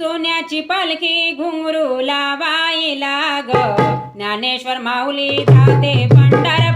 सोन्याची पालखी घुंगरू लावायला ग. ज्ञानेश्वर माऊली जाते पंढर